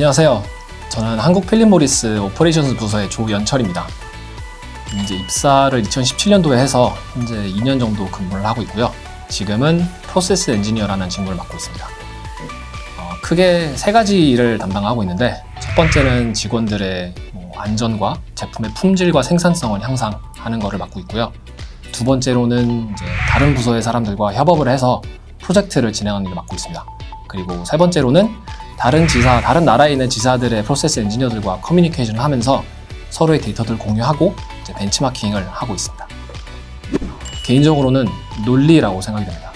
안녕하세요. 저는 한국 필립모리스 오퍼레이션스 부서의 조연철입니다. 이제 입사를 2017년도에 해서 현재 2년 정도 근무를 하고 있고요. 지금은 프로세스 엔지니어라는 직무를 맡고 있습니다. 어, 크게 세 가지 일을 담당하고 있는데 첫 번째는 직원들의 뭐 안전과 제품의 품질과 생산성을 향상하는 것을 맡고 있고요. 두 번째로는 이제 다른 부서의 사람들과 협업을 해서 프로젝트를 진행하는 일을 맡고 있습니다. 그리고 세 번째로는 다른 지사, 다른 나라에 있는 지사들의 프로세스 엔지니어들과 커뮤니케이션을 하면서 서로의 데이터들을 공유하고 이제 벤치마킹을 하고 있습니다. 개인적으로는 논리라고 생각이 됩니다.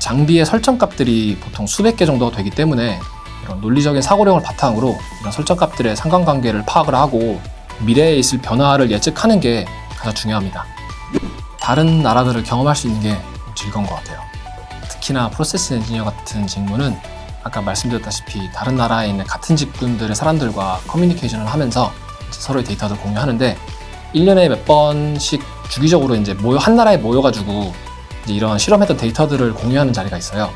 장비의 설정 값들이 보통 수백 개 정도 되기 때문에 이런 논리적인 사고력을 바탕으로 이런 설정 값들의 상관관계를 파악을 하고 미래에 있을 변화를 예측하는 게 가장 중요합니다. 다른 나라들을 경험할 수 있는 게 즐거운 것 같아요. 특히나 프로세스 엔지니어 같은 직무는 아까 말씀드렸다시피 다른 나라에 있는 같은 직군들의 사람들과 커뮤니케이션을 하면서 서로의 데이터를 공유하는데 1년에 몇 번씩 주기적으로 이제 모여 한 나라에 모여가지고 이런 실험했던 데이터들을 공유하는 자리가 있어요.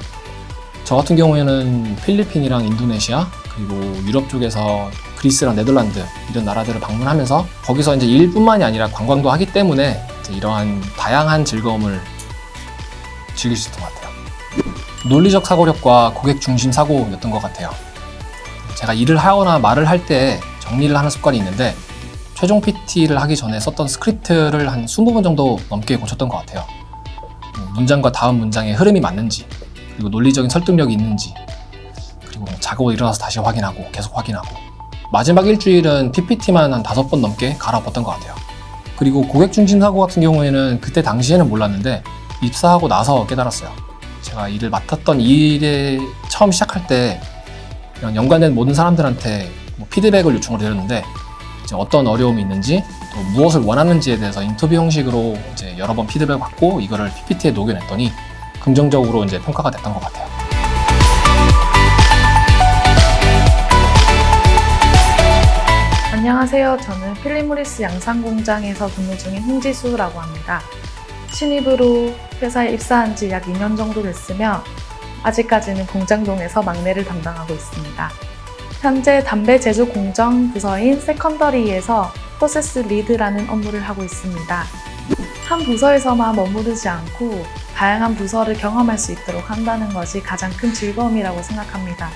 저 같은 경우에는 필리핀이랑 인도네시아 그리고 유럽 쪽에서 그리스랑 네덜란드 이런 나라들을 방문하면서 거기서 이제 일뿐만이 아니라 관광도 하기 때문에 이러한 다양한 즐거움을 즐길 수 있던 것 같아요. 논리적 사고력과 고객 중심 사고였던 것 같아요. 제가 일을 하거나 말을 할 때 정리를 하는 습관이 있는데 최종 PT를 하기 전에 썼던 스크립트를 한 20번 정도 넘게 고쳤던 것 같아요. 뭐 문장과 다음 문장의 흐름이 맞는지, 그리고 논리적인 설득력이 있는지, 그리고 자고 일어나서 다시 확인하고 계속 확인하고 마지막 일주일은 PPT만 한 다섯 번 넘게 갈아봤던 것 같아요. 그리고 고객 중심 사고 같은 경우에는 그때 당시에는 몰랐는데 입사하고 나서 깨달았어요. 제가 일을 맡았던 일에 처음 시작할 때 연관된 모든 사람들한테 뭐 피드백을 요청을 드렸는데 어떤 어려움이 있는지 또 무엇을 원하는지에 대해서 인터뷰 형식으로 이제 여러 번 피드백을 받고 이거를 PPT에 녹여냈더니 긍정적으로 이제 평가가 됐던 것 같아요. 안녕하세요. 저는 필리모리스 양산공장에서 근무 중인 홍지수라고 합니다. 신입으로 회사에 입사한 지 약 2년 정도 됐으며 아직까지는 공장동에서 막내를 담당하고 있습니다. 현재 담배 제조 공정 부서인 세컨더리에서 프로세스 리드라는 업무를 하고 있습니다. 한 부서에서만 머무르지 않고 다양한 부서를 경험할 수 있도록 한다는 것이 가장 큰 즐거움이라고 생각합니다.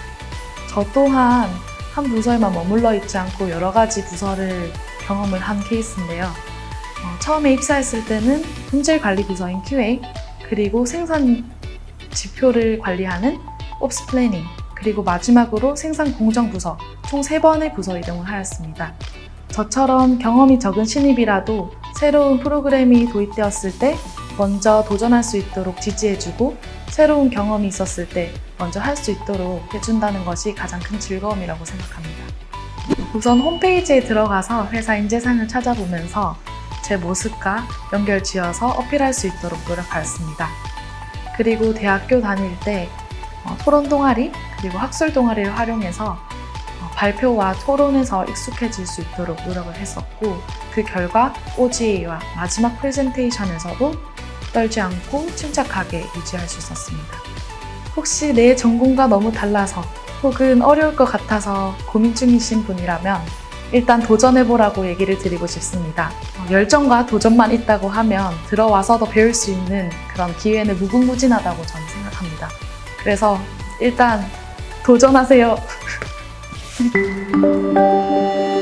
저 또한 한 부서에만 머물러 있지 않고 여러 가지 부서를 경험을 한 케이스인데요. 어, 처음에 입사했을 때는 품질 관리 부서인 QA, 그리고 생산 지표를 관리하는 옵스 플래닝, 그리고 마지막으로 생산 공정 부서 총 3번의 부서 이동을 하였습니다. 저처럼 경험이 적은 신입이라도 새로운 프로그램이 도입되었을 때 먼저 도전할 수 있도록 지지해주고 새로운 경험이 있었을 때 먼저 할 수 있도록 해준다는 것이 가장 큰 즐거움이라고 생각합니다. 우선 홈페이지에 들어가서 회사 인재상을 찾아보면서 제 모습과 연결 지어서 어필할 수 있도록 노력하였습니다. 그리고 대학교 다닐 때 어, 토론 동아리 그리고 학술 동아리를 활용해서 어, 발표와 토론에서 익숙해질 수 있도록 노력을 했었고 그 결과 OGA와 마지막 프레젠테이션에서도 떨지 않고 침착하게 유지할 수 있었습니다. 혹시 내 전공과 너무 달라서 혹은 어려울 것 같아서 고민 중이신 분이라면 일단 도전해보라고 얘기를 드리고 싶습니다. 어, 열정과 도전만 있다고 하면 들어와서도 배울 수 있는 그런 기회는 무궁무진하다고 저는 생각합니다. 그래서 일단 도전하세요.